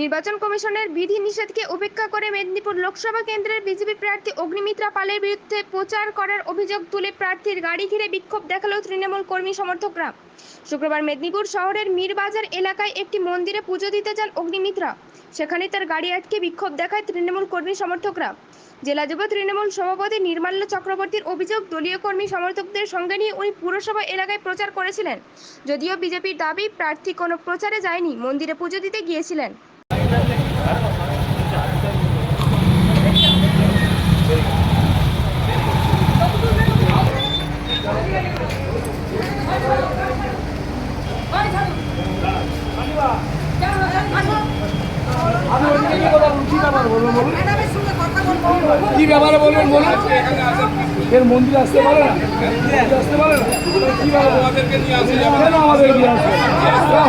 নির্বাচন কমিশনের বিধি নিষেধকে উপেক্ষা করে মেদিনীপুর লোকসভা কেন্দ্রের বিজেপি প্রার্থী অগ্নিমিত্রা পালের বিরুদ্ধে প্রচার করার অভিযোগ তুলে প্রার্থীর গাড়ি ঘিরে বিক্ষোভ দেখাল তৃণমূল কর্মী সমর্থকরা। শুক্রবার মেদিনীপুর শহরের মীরবাজার এলাকায় একটি মন্দিরে পুজো দিতে যান অগ্নিমিত্রা। সেখানে তার গাড়ি আটকে বিক্ষোভ দেখায় তৃণমূল কর্মী সমর্থকরা। জেলা যুব তৃণমূল সভাপতি নির্মাল্য চক্রবর্তীর অভিযোগ, দলীয় কর্মী সমর্থকদের সঙ্গে নিয়ে উনি পুরসভা এলাকায় প্রচার করেছিলেন। যদিও বিজেপির দাবি, প্রার্থী কোনো প্রচারে যায়নি, মন্দিরে পুজো দিতে গিয়েছিলেন। কি ব্যাপারে বলবেন বলুন। এর মন্দির আসতে পারে না? আসতে পারে না? কি ব্যাপারে? আমাদের কি আসবে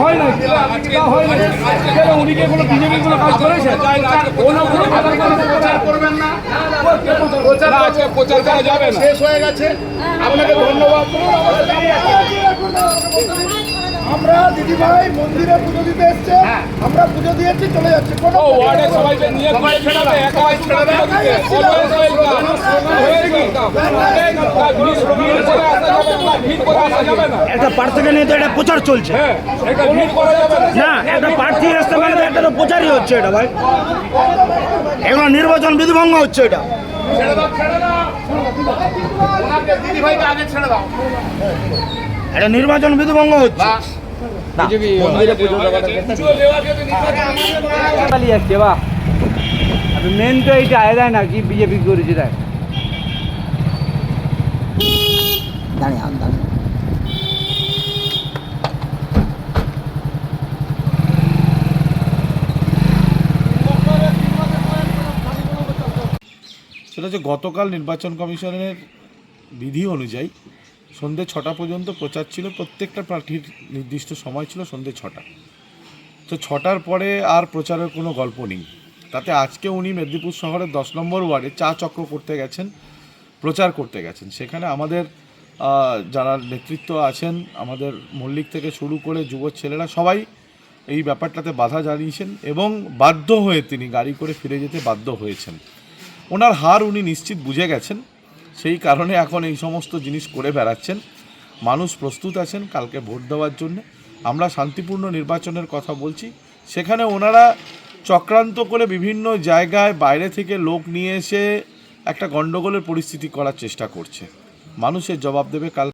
হয় না তা হয় না কেন উনি কি কোনো বিজেপি কোনো কাজ করেছে? কোনো কোনো প্রচার করবেন না। প্রচার আজকে প্রচার করা যাবে শেষ হয়ে গেছে। আপনাকে ধন্যবাদ। আমরা দিদিভাই মন্দিরে পুজো দিতে এসছে। আমরা পুজো দিয়েছি চলে যাচ্ছি। কোনো ওয়ার্ডে সবাইকে নিয়ে একাই অলওয়েজ ওয়েলকাম একটা প্রার্থীকে নিয়ে তো এটা প্রচার চলছে। হ্যাঁ এটা ভিড় করা যাবে না। না একটা প্রার্থী আসতে মানে তো একটা তো প্রচারই হচ্ছে এটা ভাই। এগুলো নির্বাচন বিধিভঙ্গ হচ্ছে এটা। ছেড়ে দাও ছেড়ে দাও ওনাকে দিদিভাইকে আগে ছেড়ে দাও। এটা নির্বাচন বিধিভঙ্গ হচ্ছে। মেন তো এইটা আয় না কি বিজেপি করেছে দেখ। সেটা হচ্ছে গতকাল নির্বাচন কমিশনের বিধি অনুযায়ী সন্ধ্যে ছটা পর্যন্ত প্রচার ছিল, প্রত্যেকটা প্রার্থীর নির্দিষ্ট সময় ছিল সন্ধ্যে ছটা। তো ছটার পরে আর প্রচারের কোনো গল্প নেই। তাতে আজকে উনি মেদিনীপুর শহরের দশ নম্বর ওয়ার্ডে চা চক্র করতে গেছেন, প্রচার করতে গেছেন। সেখানে আমাদের যারা নেতৃত্ব আছেন, আমাদের মল্লিক থেকে শুরু করে যুব ছেলেরা সবাই এই ব্যাপারটাতে বাধা জানিয়েছেন এবং বাধ্য হয়ে তিনি গাড়ি করে ফিরে যেতে বাধ্য হয়েছেন। ওনার হার উনি নিশ্চিত বুঝে গেছেন। সেই কারণে এখন এই সমস্ত জিনিস করে বেড়াচ্ছেন। মানুষ প্রস্তুত আছেন কালকে ভোট দেওয়ার জন্য। আমরা শান্তিপূর্ণ নির্বাচনের কথা বলছি। সেখানে ওনারা চক্রান্ত করে বিভিন্ন জায়গায় বাইরে থেকে লোক নিয়ে এসে একটা গণ্ডগোলের পরিস্থিতি করার চেষ্টা করছে। মানুষের জবাব দেবে কাল